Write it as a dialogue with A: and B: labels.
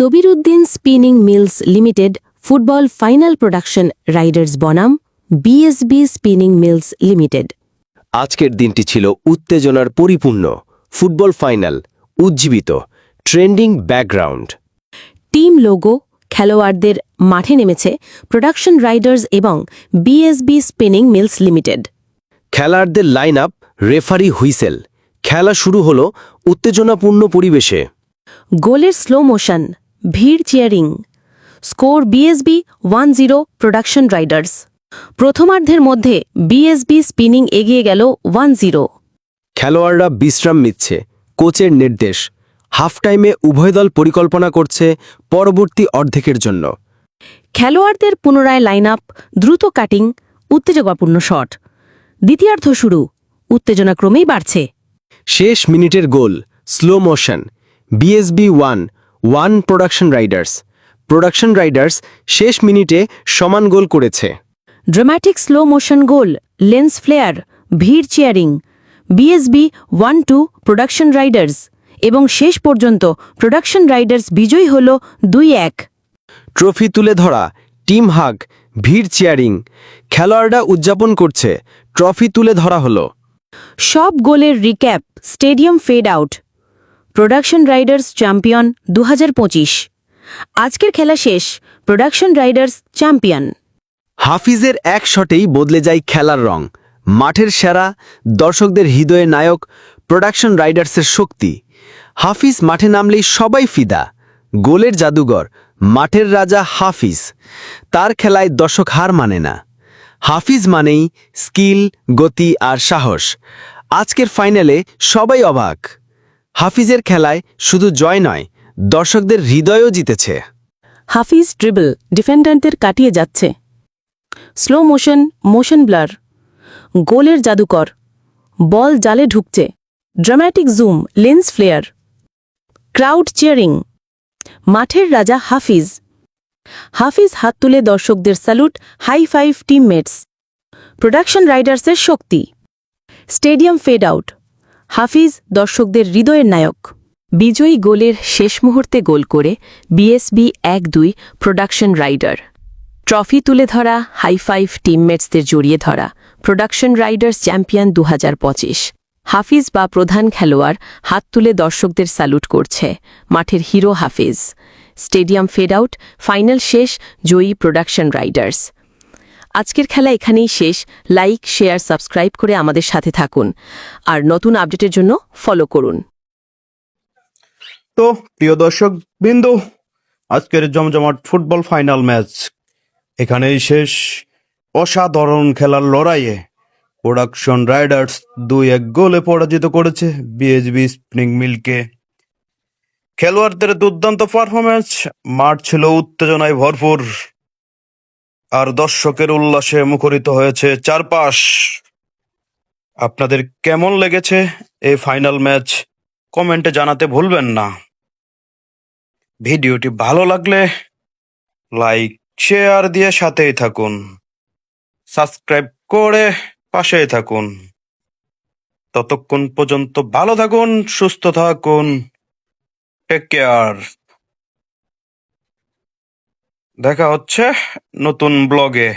A: Dabiruddin spinning mills limited football final production riders বনাম BSB spinning mills limited.
B: আজকের দিনটি ছিল উত্তেজনার পরিপূর্ণ ফুটবল ফাইনাল উজ্জীবিত ট্রেন্ডিং ব্যাকগ্রাউন্ড।
A: টিম লোগো খেলোয়াড়দের মাঠে নেমেছে প্রোডাকশন রাইডার্স এবং বিএসবি স্পিনিং মিলস লিমিটেড।
B: খেলাড়দের লাইন আপ রেফারি হুইসেল। খেলা শুরু হল উত্তেজনাপূর্ণ পরিবেশে।
A: গোলের স্লো মোশন ভিড় cheering. Score BSB one zero production riders. প্রথমার্ধের মধ্যে বিএসবি স্পিনিং এগিয়ে গেল ওয়ান জিরো
B: খেলোয়াড়রা বিশ্রাম নিচ্ছে কোচের নির্দেশ। হাফ টাইমে উভয় দল পরিকল্পনা করছে পরবর্তী অর্ধেকের জন্য।
A: খেলোয়াড়দের পুনরায় লাইন আপ দ্রুত কাটিং উত্তেজনাপূর্ণ শট দ্বিতীয়ার্ধ শুরু উত্তেজনা ক্রমেই বাড়ছে।
B: শেষ মিনিটের goal slow motion BSB one one production riders production riders শেষ মিনিটে সমান গোল করেছে।
A: Dramatic slow motion goal lens flare ভিড় cheering BSB one two production riders এবং শেষ পর্যন্ত প্রোডাকশন রাইডার্স বিজয়ী হল দুই এক।
B: ট্রফি তুলে ধরা টিম হাগ ভিড় চেয়ারিং খেলোয়াড়রা উদযাপন করছে ট্রফি তুলে ধরা হলো।
A: সব গোলের recap stadium fade out production riders champion দু হাজার পঁচিশ। আজকের খেলা শেষ, প্রোডাকশন রাইডার্স চ্যাম্পিয়ন।
B: হাফিজের এক শটেই বদলে যায় খেলার রং। মাঠের সেরা, দর্শকদের হৃদয়ে নায়ক, প্রোডাকশন রাইডার্সের শক্তি। হাফিজ মাঠে নামলেই সবাই ফিদা। গোলের জাদুঘর, মাঠের রাজা হাফিজ। তার খেলায় দর্শক হার মানে না। হাফিজ মানেই স্কিল, গতি আর সাহস। আজকের ফাইনালে সবাই অবাক। হাফিজের খেলায় শুধু জয় নয়, দর্শকদের হৃদয়ও জিতেছে।
A: হাফিজ ড্রিবল, ডিফেন্ডারদের কাটিয়ে যাচ্ছে। স্লো মোশন মোশন ব্লার গোলের জাদুকর, বল জালে ঢুকছে। Dramatic zoom lens flare crowd cheering মাঠের রাজা হাফিজ। হাফিজ হাত তুলে দর্শকদের salute high five teammates production রাইডার্সের শক্তি। স্টেডিয়াম ফেড আউট হাফিজ দর্শকদের হৃদয়ের নায়ক। বিজয়ী গোলের শেষ মুহূর্তে গোল করে বিএসবি এক দুই প্রোডাকশন রাইডার। ট্রফি তুলে ধরা, হাই ফাইভ টিমমেটসদের জড়িয়ে ধরা, প্রোডাকশন রাইডার্স চ্যাম্পিয়ন দু হাজার পঁচিশ। হাফিজ বা প্রধান খেলোয়াড় হাত তুলে দর্শকদের স্যালুট করছে মাঠের hero Hafiz. Stadium fade out, final শেষ, জয়ী প্রোডাকশন রাইডার্স। আজকের খেলা এখানেই শেষ। লাইক শেয়ার সাবস্ক্রাইব করে আমাদের সাথে থাকুন। আর নতুন আপডেটের জন্য ফলো করুন।
C: তো, প্রিয় দর্শক বিন্দু, আজকের জমজমাট ফুটবল ফাইনাল ম্যাচ এখানেই শেষ। অসাধারণ খেলার লড়াইয়ে প্রোডাকশন রাইডার্স দুই এক গোলে পরাজিত করেছে বিএসবি স্প্রিং মিলকে খেলোয়াড়দের দুর্দান্ত পারফরমেন্স মাঠ ছিল উত্তেজনায় ভরপুর। আর দর্শকের উল্লাসে মুখরিত হয়েছে চারপাশ। আপনাদের কেমন লেগেছে এই ফাইনাল ম্যাচ কমেন্টে জানাতে ভুলবেন না। ভিডিওটি ভালো লাগলে লাইক, শেয়ার দিয়ে সাথেই থাকুন। সাবস্ক্রাইব করে পাশেই থাকুন। ততক্ষণ পর্যন্ত ভালো থাকুন, সুস্থ থাকুন। টেক কেয়ার দেখা হচ্ছে নতুন ব্লগে।